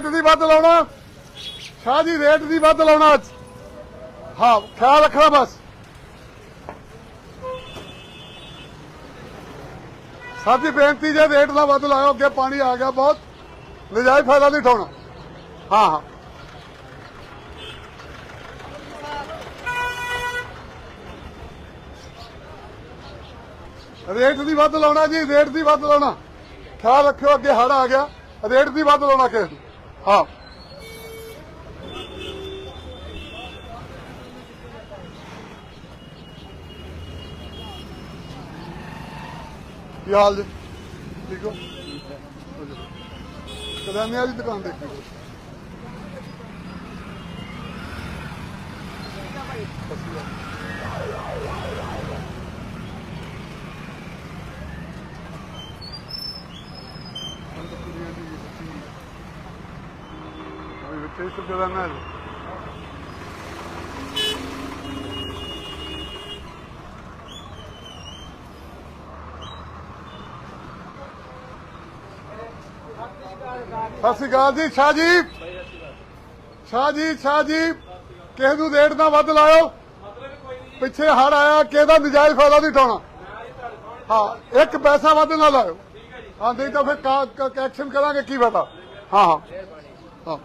Rate ਨਹੀਂ ਵੱਧ ਲਾਉਣਾ। ਸ਼ਾਹ ਜੀ, ਰੇਟ ਦੀ ਵੱਧ ਲਾਉਣਾ ਅੱਜ। ਹਾਂ, ਖਿਆਲ ਰੱਖਣਾ ਬਸ। ਸਾਡੀ ਬੇਨਤੀ ਜੇ ਰੇਟ ਨਾ ਵੱਧ ਲਾਇਓ, ਅੱਗੇ ਪਾਣੀ ਆ ਗਿਆ ਬਹੁਤ। ਨਜਾਇਜ਼ ਫਾਇਦਾ ਨਹੀਂ ਉਠਾਉਣਾ। ਹਾਂ ਹਾਂ। ਰੇਟ ਦੀ ਵੱਧ ਲਾਉਣਾ ਜੀ, ਰੇਟ ਦੀ ਵੱਧ ਲਾਉਣਾ। ਖਿਆਲ ਰੱਖਿਓ, ਅੱਗੇ ਹੜ ਆ ਗਿਆ। ਰੇਟ ਦੀ ਵੱਧ ਲਾਉਣਾ ਕਿਸੇ ਨੂੰ। ਹਾਂ ਕੀ ਹਾਲ ਜੀ ਠੀਕ ਹੋ ਕਦਾਨੇ ਵਾਲੀ ਦੁਕਾਨ ਦੇਖੀ Oye, ¿viste eso que dan ਸਤਿ ਸ਼੍ਰੀ ਅਕਾਲ ਜੀ ਸ਼ਾਹ ਜੀ ਸ਼ਾਹ ਜੀ ਸ਼ਾਹ ਜੀ ਕਿਸੇ ਨੂੰ ਰੇਟ ਨਾ ਵੱਧ ਲਾਇਓ। ਪਿੱਛੇ ਹੜ ਆਇਆ, ਕਿਸੇ ਦਾ ਨਜਾਇਜ਼ ਫਾਇਦਾ ਨਹੀਂ ਉਠਾਉਣਾ। ਹਾਂ, ਇੱਕ ਪੈਸਾ ਵੱਧ ਨਾ ਲਾਇਓ। ਹਾਂ, ਨਹੀਂ ਤਾਂ ਫਿਰ ਐਕਸ਼ਨ ਕਰਾਂਗੇ, ਕੀ ਫਾਇਦਾ? ਹਾਂ ਹਾਂ। ਹਾਂ।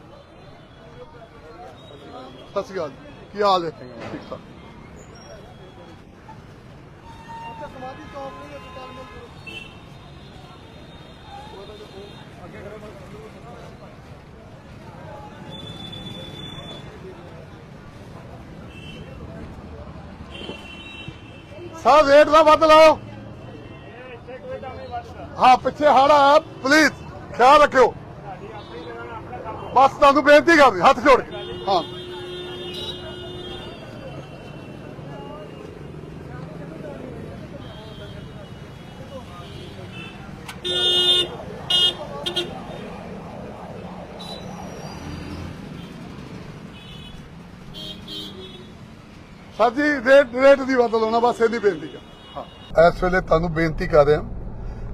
ਸਤਿ ਸ਼੍ਰੀ ਅਕਾਲ ਜੀ। ਕੀ ਹਾਲ ਹੈ? ਠੀਕ ਠਾਕ। ਸਰ ਰੇਟ ਦਾ ਵੱਧ ਲਾਓ। ਹਾਂ ਪਿੱਛੇ ਹੜ ਆਇਆ ਪਲੀਜ਼ ਖਿਆਲ ਰੱਖਿਓ। ਬਸ ਤੁਹਾਨੂੰ ਬੇਨਤੀ ਕਰਦੀ ਹੱਥ ਜੋੜ ਕੇ। ਹਾਂ। ਸਰ ਜੀ ਰੇਟ ਰੇਟ ਦੀ ਵੱਧ ਲਾਉਣਾ, ਬਸ ਇਹਦੀ ਬੇਨਤੀ ਕਰ ਇਸ ਵੇਲੇ ਤੁਹਾਨੂੰ ਬੇਨਤੀ ਕਰ ਰਿਹਾ,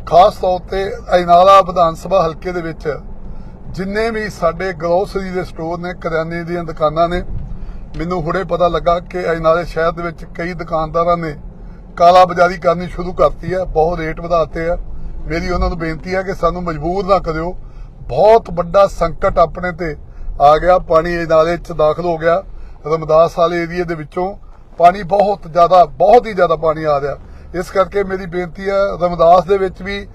ਖਾਸ ਤੌਰ ਤੇ ਅਜਨਾਲਾ ਵਿਧਾਨ ਸਭਾ ਹਲਕੇ ਦੇ ਵਿੱਚ ਜਿੰਨੇ ਵੀ ਸਾਡੇ ਗਰੋਸਰੀ ਦੇ ਸਟੋਰ ਨੇ, ਕਰਿਆਨੇ ਦੀਆਂ ਦੁਕਾਨਾਂ ਨੇ, ਮੈਨੂੰ ਹੁਣੇ ਪਤਾ ਲੱਗਾ ਕਿ ਅਜਨਾਲੇ ਸ਼ਹਿਰ ਦੇ ਵਿੱਚ ਕਈ ਦੁਕਾਨਦਾਰਾਂ ਨੇ ਕਾਲਾ ਬਾਜ਼ਾਰੀ ਕਰਨੀ ਸ਼ੁਰੂ ਕਰਤੀ ਹੈ ਬਹੁਤ ਰੇਟ ਵਧਾਤੇ ਆ। ਮੇਰੀ ਉਹਨਾਂ ਨੂੰ ਬੇਨਤੀ ਹੈ ਕਿ ਸਾਨੂੰ ਮਜਬੂਰ ਨਾ ਕਰਿਓ। ਬਹੁਤ ਵੱਡਾ ਸੰਕਟ ਆਪਣੇ ਤੇ ਆ ਗਿਆ, ਪਾਣੀ ਅਜਨਾਲੇ 'ਚ ਦਾਖਲ ਹੋ ਗਿਆ। ਰਮਦਾਸ ਵਾਲੇ ਏਰੀਏ ਦੇ ਵਿੱਚੋਂ ਪਾਣੀ ਬਹੁਤ ਜ਼ਿਆਦਾ, ਬਹੁਤ ਹੀ ਜ਼ਿਆਦਾ ਪਾਣੀ ਆ ਰਿਹਾ। ਇਸ ਕਰਕੇ ਮੇਰੀ ਬੇਨਤੀ ਹੈ, ਰਮਦਾਸ ਦੇ ਵਿੱਚ ਵੀ,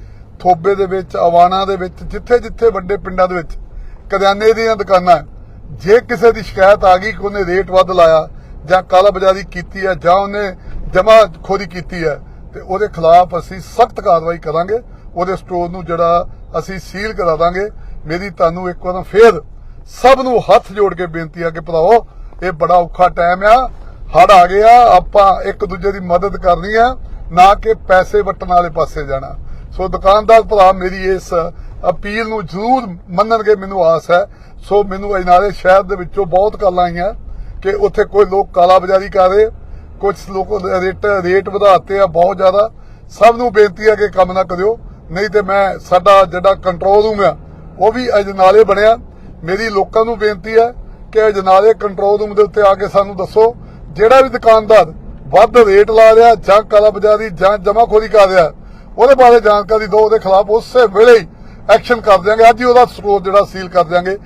ਥੋਬੇ ਦੇ ਵਿੱਚ, ਆਵਾਣਾ ਦੇ ਵਿੱਚ, ਜਿੱਥੇ ਜਿੱਥੇ ਵੱਡੇ ਪਿੰਡਾਂ ਦੇ ਵਿੱਚ ਕਰਿਆਨੇ ਦੀਆਂ ਦੁਕਾਨਾਂ ਜੇ ਕਿਸੇ ਦੀ ਸ਼ਿਕਾਇਤ ਆ ਗਈ ਕਿ ਉਹਨੇ ਰੇਟ ਵੱਧ ਲਾਇਆ, ਜਾਂ ਕਾਲਾ ਬਾਜ਼ਾਰੀ ਕੀਤੀ ਹੈ, ਜਾਂ ਉਹਨੇ ਜਮਾ ਖੋਰੀ ਕੀਤੀ ਹੈ, ਤੇ ਉਹਦੇ ਖਿਲਾਫ ਅਸੀਂ ਸਖਤ ਕਾਰਵਾਈ ਕਰਾਂਗੇ, ਉਹਦੇ ਸਟੋਰ ਨੂੰ ਜਿਹੜਾ ਅਸੀਂ ਸੀਲ ਕਰਾ ਦਾਂਗੇ। ਮੇਰੀ ਤੁਹਾਨੂੰ ਇੱਕ ਵਾਰ ਫੇਰ ਸਭ ਨੂੰ ਹੱਥ ਜੋੜ ਕੇ ਬੇਨਤੀ ਆ ਕਿ ਭਰਾਓ ਇਹ ਬੜਾ ਔਖਾ ਟਾਈਮ ਆ ਹੜ ਆ ਗਿਆ, ਆਪਾਂ ਇੱਕ ਦੂਜੇ ਦੀ ਮਦਦ ਕਰਨੀ ਆ, ਨਾ ਕਿ ਪੈਸੇ ਵਟਣ ਵਾਲੇ ਪਾਸੇ ਜਾਣਾ। ਸੋ ਦੁਕਾਨਦਾਰ ਭਰਾ, ਮੇਰੀ ਇਸ ਅਪੀਲ ਨੂੰ ਜ਼ਰੂਰ ਮੰਨਣਗੇ, ਮੈਨੂੰ ਆਸ ਹੈ। ਸੋ ਮੈਨੂੰ ਅਜਨਾਲੇ ਸ਼ਹਿਰ ਦੇ ਵਿੱਚੋਂ ਬਹੁਤ ਕਾਲਾਂ ਆਈਆਂ ਕਿ ਉੱਥੇ ਕੋਈ ਲੋਕ ਕਾਲਾ ਬਾਜ਼ਾਰੀ ਕਰ ਰਹੇ ਕੁਝ ਲੋਕ ਰੇਟ ਰੇਟ ਵਧਾਤੇ ਆ ਬਹੁਤ ਜ਼ਿਆਦਾ। ਸਭ ਨੂੰ ਬੇਨਤੀ ਹੈ ਕਿ ਕੰਮ ਨਾ ਕਰਿਓ, ਨਹੀਂ ਤੇ ਮੈਂ ਸਾਡਾ ਜਿਹੜਾ ਕੰਟਰੋਲ ਰੂਮ ਆ, ਉਹ ਵੀ ਅਜਨਾਲੇ ਬਣਿਆ। ਮੇਰੀ ਲੋਕਾਂ ਨੂੰ ਬੇਨਤੀ ਹੈ ਕਿ ਅਜਨਾਲੇ ਕੰਟਰੋਲ ਰੂਮ ਦੇ ਉੱਤੇ ਆ ਕੇ ਸਾਨੂੰ ਦੱਸੋ ਜਿਹੜਾ ਵੀ ਦੁਕਾਨਦਾਰ ਵੱਧ ਰੇਟ ਲਾ ਰਿਹਾ ਜਾਂ ਕਾਲਾਬਾਜ਼ਾਰੀ ਜਾਂ ਜਮਾਖੋਰੀ ਕਰ ਰਿਹਾ, ਉਹਦੇ ਬਾਰੇ ਜਾਣਕਾਰੀ ਦਿਓ, ਉਹਦੇ ਖਿਲਾਫ ਉਸੇ ਵੇਲੇ ਹੀ ਐਕਸ਼ਨ ਕਰ ਦਿਆਂਗੇ। ਅੱਜ ਹੀ ਉਹਦਾ ਸਟੋਰ ਜਿਹੜਾ ਸੀਲ ਕਰ ਦਿਆਂਗੇ।